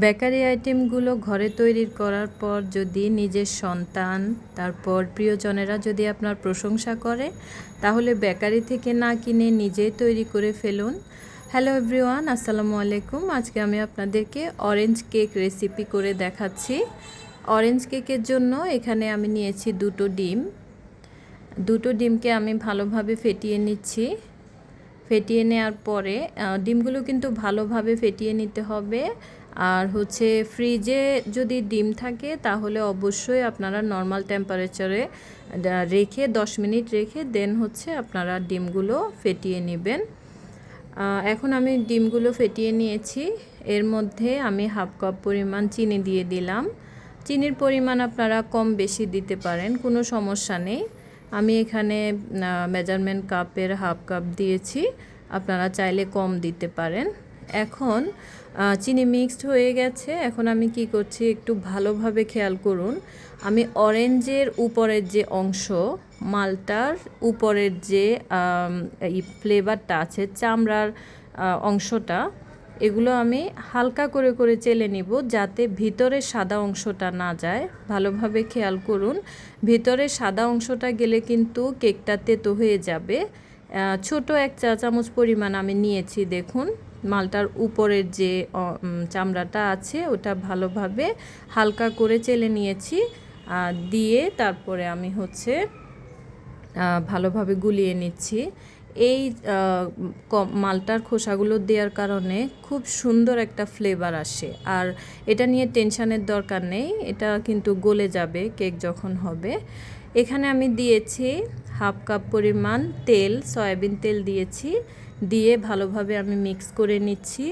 Bakery আইটেমগুলো ঘরে তৈরি করার পর যদি নিজের সন্তান, তারপর প্রিয়জনেরা যদি আপনার প্রশংসা করে, তাহলে বেকারি থেকে না কিনে নিজেই তৈরি করে ফেলুন। হ্যালো এভরিওয়ান, আসসালামু আলাইকুম। আজকে আমি আপনাদেরকে অরেঞ্জ কেক রেসিপি করে দেখাচ্ছি। অরেঞ্জ কেকের জন্য এখানে আমি নিয়েছি দুটো ডিম। দুটো ডিমকে আমি ভালোভাবে ফেটিয়ে নিচ্ছি। ফেটিয়ে নেওয়ার পরে ডিমগুলো কিন্তু ভালোভাবে ফেটিয়ে নিতে হবে। আর হচ্ছে ফ্রিজে যদি ডিম থাকে, তাহলে অবশ্যই আপনারা নর্মাল টেম্পারেচারে রেখে 10 মিনিট রেখে দেন হচ্ছে আপনারা ডিমগুলো ফেটিয়ে নেবেন। এখন আমি ডিমগুলো ফেটিয়ে নিয়েছি। এর মধ্যে আমি হাফ কাপ পরিমাণ চিনি দিয়ে দিলাম। চিনির পরিমাণ আপনারা কম বেশি দিতে পারেন, কোনো সমস্যা নেই। আমি এখানে মেজারমেন্ট কাপের হাফ কাপ দিয়েছি। আপনারা চাইলে কম দিতে পারেন। এখন চিনি মিক্সড হয়ে গেছে। এখন আমি কি করছি, একটু ভালোভাবে খেয়াল করুন। আমি অরেঞ্জের উপরের যে অংশ, মালটার উপরের যে এই ফ্লেভারটা আছে, চামড়ার অংশটা, এগুলো আমি হালকা করে করে চেলে নিব যাতে ভিতরে সাদা অংশটা না যায়। ভালোভাবে খেয়াল করুন, ভিতরে সাদা অংশটা গেলে কিন্তু কেকটা তেতো হয়ে যাবে। ছোট এক চা চামচ পরিমাণ আমি নিয়েছি, দেখুন। মালটার উপরের যে চামড়াটা আছে, ওটা ভালোভাবে হালকা করে চেলে নিয়েছি। দিয়ে তারপরে আমি হচ্ছে ভালোভাবে গুলিয়ে নিচ্ছি। এই মালটার খোসাগুলো দেওয়ার কারণে খুব সুন্দর একটা ফ্লেভার আসে। আর এটা নিয়ে টেনশানের দরকার নেই, এটা কিন্তু গলে যাবে, কেক যখন হবে। এখানে আমি দিয়েছি হাফ কাপ পরিমাণ তেল, সয়াবিন তেল দিয়েছি। দিয়ে ভালোভাবে আমি মিক্স করে নিচ্ছি।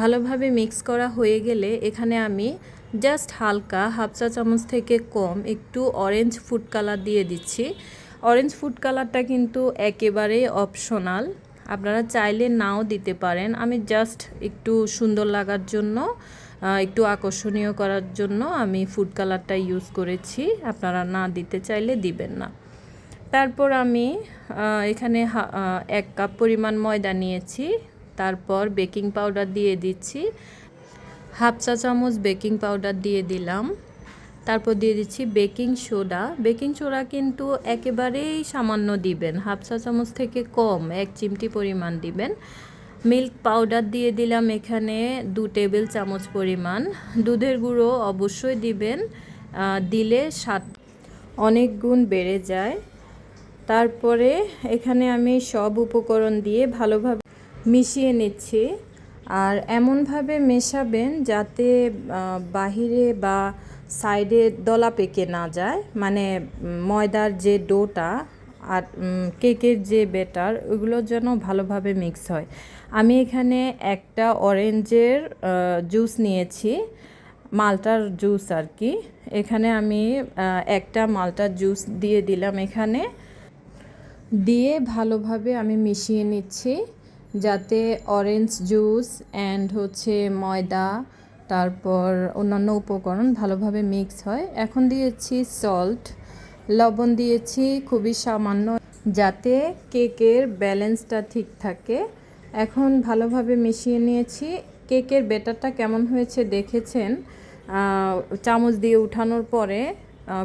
ভালোভাবে মিক্স করা হয়ে গেলে এখানে আমি জাস্ট হালকা হাফ চা চামচ থেকে কম একটু অরেঞ্জ ফুড কালার দিয়ে দিচ্ছি। অরেঞ্জ ফুড কালারটা কিন্তু একেবারেই অপশনাল আপনারা চাইলে নাও দিতে পারেন। আমি জাস্ট একটু সুন্দর লাগার জন্য একটু আকর্ষণীয় করার জন্য আমি ফুড কালারটা ইউজ করেছি। আপনারা না দিতে চাইলে দিবেন না। তারপর আমি এখানে এক কাপ পরিমাণ ময়দা নিয়েছি। তারপর বেকিং পাউডার দিয়ে দিচ্ছি। হাফ চা চামচ বেকিং পাউডার দিয়ে দিলাম। তারপর দিয়ে দিচ্ছি বেকিং সোডা। বেকিং সোডা কিন্তু একেবারেই সামান্য দিবেন। হাফ চা চামচ থেকে কম, এক চিমটি পরিমাণ দিবেন। মিল্ক পাউডার দিয়ে দিলাম এখানে দু টেবিল চামচ পরিমাণ। দুধের গুঁড়ো অবশ্যই দিবেন। দিলে স্বাদ অনেক গুণ বেড়ে যায়। তারপরে এখানে আমি সব উপকরণ দিয়ে ভালোভাবে মিশিয়ে নিচ্ছি। আর এমনভাবে মেশাবেন যাতে বাহিরে বা সাইডে দলা পেকে না যায়। মানে ময়দার যে ডোটা আর কেকের যে বেটার ওগুলো যেন ভালোভাবে মিক্স হয়। আমি এখানে একটা অরেঞ্জের জুস নিয়েছি, মালটার জুস আর কি। এখানে আমি একটা মালটার জুস দিয়ে দিলাম এখানে। দিয়ে ভালোভাবে আমি মিশিয়ে নিচ্ছি, যাতে অরেঞ্জ জুস অ্যান্ড হচ্ছে ময়দা, তারপর অন্যান্য উপকরণ ভালোভাবে মিক্স হয়। এখন দিয়েছি সল্ট লবণ দিয়েছি খুবই সামান্য, যাতে কেকের ব্যালেন্সটা ঠিক থাকে। এখন ভালোভাবে মিশিয়ে নিয়েছি। কেকের বেটারটা কেমন হয়েছে দেখেছেন? চামচ দিয়ে উঠানোর পরে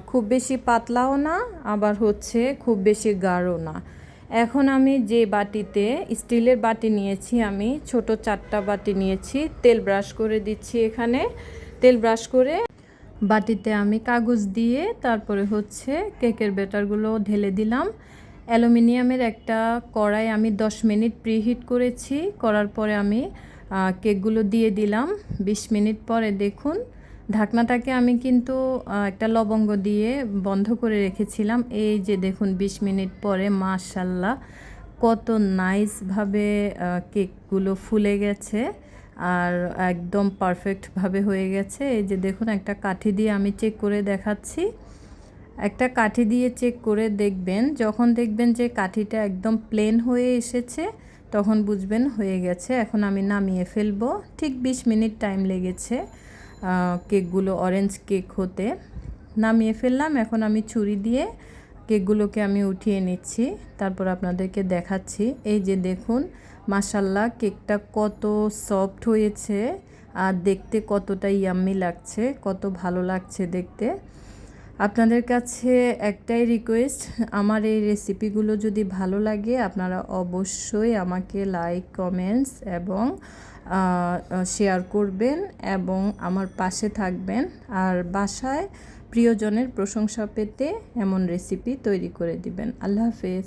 খুব বেশি পাতলাও না, আবার হচ্ছে খুব বেশি গাঢ়ও না। এখন আমি যে বাটিতে, স্টিলের বাটি নিয়েছি আমি, ছোট চারটা বাটি নিয়েছি, তেল ব্রাশ করে দিচ্ছি এখানে। তেল ব্রাশ করে বাটিতে আমি কাগজ দিয়ে তারপরে হচ্ছে কেকের ব্যাটারগুলো ঢেলে দিলাম। অ্যালুমিনিয়ামের একটা কড়াই আমি 10 মিনিট প্রিহিট করেছি, করার পরে আমি কেকগুলো দিয়ে দিলাম। 20 মিনিট পরে দেখুন ঢাকনাটাকে আমি কিন্তু একটা লবঙ্গ দিয়ে বন্ধ করে রেখেছিলাম। এই যে দেখুন 20 মিনিট পরে মাশাল্লাহ কত নাইসভাবে কেকগুলো ফুলে গেছে আর একদম পারফেক্টভাবে হয়ে গেছে। এই যে দেখুন, একটা কাঠি দিয়ে আমি চেক করে দেখাচ্ছি। একটা কাঠি দিয়ে চেক করে দেখবেন, যখন দেখবেন যে কাঠিটা একদম প্লেন হয়ে এসেছে, তখন বুঝবেন হয়ে গেছে। এখন আমি নামিয়ে ফেলব। ঠিক 20 মিনিট টাইম লেগেছে। কেকগুলো অরেঞ্জ কেক হতে নামিয়ে ফেললাম। এখন আমি ছুরি দিয়ে কেকগুলোকে আমি উঠিয়ে নিচ্ছি। তারপর আপনাদেরকে দেখাচ্ছি। এই যে দেখুন মাসাল্লাহ কেকটা কত সফট হয়েছে আর দেখতে কতটা ইয়াম্মি লাগছে, কত ভালো লাগছে দেখতে। আপনাদের কাছে একটাই রিকোয়েস্ট আমার এই রেসিপিগুলো যদি ভালো লাগে, আপনারা অবশ্যই আমাকে লাইক কমেন্টস এবং শেয়ার করবেন এবং আমার পাশে থাকবেন। আর বাসায় প্রিয়জনের প্রশংসা পেতে এমন রেসিপি তৈরি করে দিবেন। আল্লাহ হাফেজ।